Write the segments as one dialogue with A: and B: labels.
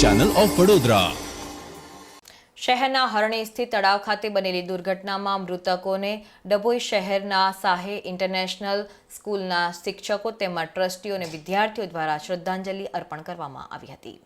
A: Channel of Vadodara
B: શહેરના હરણી સ્થિત તળાવ ખાતે બનેલી દુર્ઘટનામાં મૃતકોને ડભોઈ શહેરના સાહે ઇન્ટરનેશનલ સ્કૂલના શિક્ષકો તેમજ ટ્રસ્ટીઓ અને વિદ્યાર્થીઓ દ્વારા શ્રદ્ધાંજલિ અર્પણ કરવામાં આવી હતી.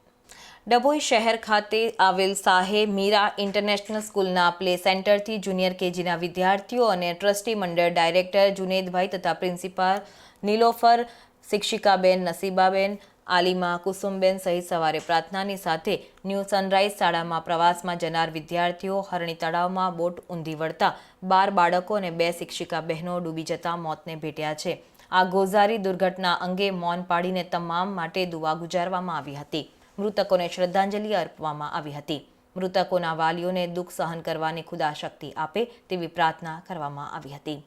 B: ડભોઈ શહેર ખાતે આવેલ સાહે મીરા ઇન્ટરનેશનલ સ્કૂલના પ્લે સેન્ટરથી જુનિયર કેજીના વિદ્યાર્થીઓ અને ટ્રસ્ટી મંડળ ડાયરેક્ટર જુનેદભાઈ તથા પ્રિન્સિપાલ નીલોફર શિક્ષિકાબેન, નસીબાબેન, આલિમા કુસુમબેન સહિત સવારે પ્રાર્થનાની સાથે ન્યૂ સનરાઈઝ શાળામાં પ્રવાસમાં જનાર વિદ્યાર્થીઓ હરણી તળાવમાં બોટ ઊંધી વળતા બાર બાળકો અને બે શિક્ષિકા બહેનો ડૂબી જતા મોતને ભેટ્યા છે. આ ગોઝારી દુર્ઘટના અંગે મૌન પાડીને તમામ માટે દુઆ ગુજારવામાં આવી હતી. મૃતકોને શ્રદ્ધાંજલિ અર્પવામાં આવી હતી. મૃતકોના વાલીઓને દુઃખ સહન કરવાની ખુદા શક્તિ આપે તેવી પ્રાર્થના કરવામાં આવી હતી.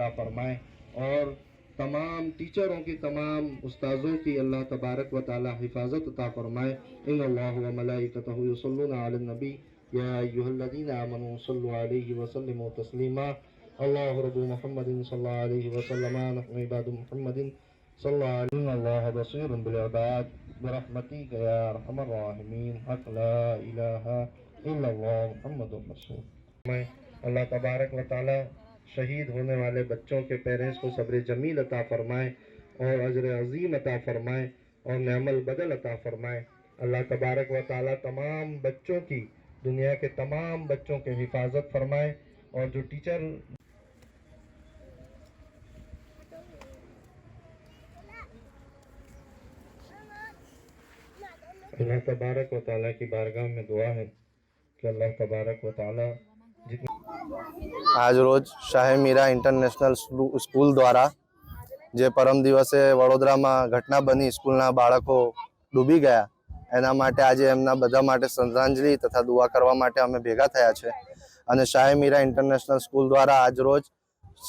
C: عطا فرمائے اور تمام ٹیچروں کی، تمام استاذوں کی اللہ تبارک و تعالی حفاظت عطا فرمائے۔ ان اللہ و ملائکتہ یصلون علی النبی۔ یا ایہا الذین آمنوا صلوا علیہ وسلموا تسلیما۔ اللہ رب محمد صلی اللہ علیہ وسلم، نحن عباد محمد صلی اللہ علیہ اللہ بصیر بالعباد برحمتی یا ارحم الراحمین۔ حق لا الہ الا اللہ، محمد رسول اللہ تبارک و تعالی शहीद होने वाले बच्चों के पेरेंट्स को सब्र जमील अता फरमाए और अजर अजीम अता फरमाए और नमल बदल अता फरमाए। अल्लाह तबारक व ताला तमाम बच्चों की, दुनिया के तमाम बच्चों की हिफाजत फरमाए और जो टीचर अल्लाह तबारक व ताला की बारगाह में दुआ है कि अल्लाह तबारक व ताला जितनी
D: આજ રોજ શાહે મીરા ઇન્ટરનેશનલ સ્કૂલ દ્વારા, જે પરમ દિવસે વડોદરામાં ઘટના બની, સ્કૂલના બાળકો ડૂબી ગયા, એના માટે આજે એમના બધા માટે શ્રદ્ધાંજલિ તથા દુઆ કરવા માટે અમે ભેગા થયા છે. અને શાહે મીરા ઇન્ટરનેશનલ સ્કૂલ દ્વારા આજ રોજ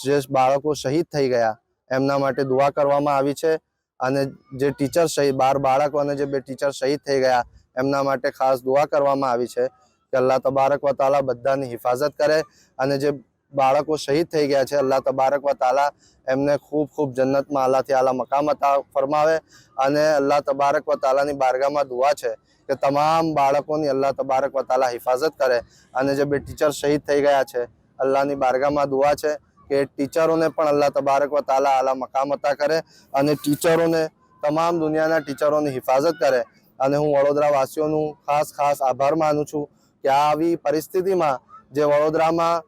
D: જે બાળકો શહીદ થઈ ગયા, એમના માટે દુઆ કરવામાં આવી છે. અને જે ટીચર શહીદ બાર બાળકો અને જે બે ટીચર શહીદ થઈ ગયા, એમના માટે ખાસ દુઆ કરવામાં આવી છે કે અલ્લાહ તબારક વતાલા બધાની હિફાજત કરે અને જે બાળકો શહીદ થઈ ગયા છે. અલ્લાહ તબારક વ તાલા એમને ખૂબ ખૂબ જન્નતમાં અલ્લાહથી આલા મકામત ફરમાવે અને અલ્લાહ તબારક વ તાલાની બારગામાં દુઆ છે કે તમામ બાળકોની અલ્લાહ તબારક વ તાલા હિફાજત કરે અને જે બે ટીચર શહીદ થઈ ગયા છે, અલ્લાહની બારગામાં દુઆ છે કે ટીચરોને પણ અલ્લાહ તબારક વ તાલા આલા મકામતા કરે અને ટીચરોને તમામ દુનિયાના ટીચરોની હિફાજત કરે. અને હું વડોદરા વાસીઓનું ખાસ ખાસ આભાર માનું છું કે આવી પરિસ્થિતિમાં જે વડોદરામાં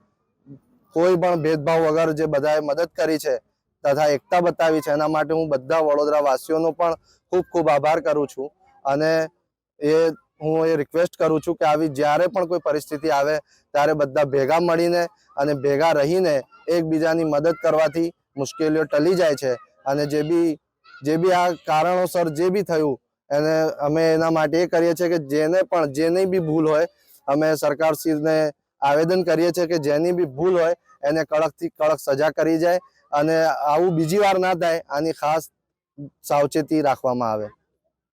D: કોઈ પણ ભેદભાવ વગર જે બધાએ મદદ કરી છે તથા એકતા બતાવી છે, એના માટે હું બધા વડોદરા વાસીઓનો પણ ખૂબ ખૂબ આભાર કરું છું. અને એ હું એ રિક્વેસ્ટ કરું છું કે આવી જ્યારે પણ કોઈ પરિસ્થિતિ આવે, ત્યારે બધા ભેગા મળીને અને ભેગા રહીને એકબીજાની મદદ કરવાથી મુશ્કેલીઓ ટલી જાય છે. અને જે બી જે બી આ કારણોસર જે બી થયું, એને અમે એના માટે એ કરીએ છીએ કે જેને પણ, જેની બી ભૂલ હોય, અમે સરકારશ્રીને આવેદન કરીએ છીએ કે જેની બી ભૂલ હોય એને કડકથી કડક સજા કરી જાય અને આવું બીજી વાર ના થાય, આની ખાસ સાવચેતી રાખવામાં આવે.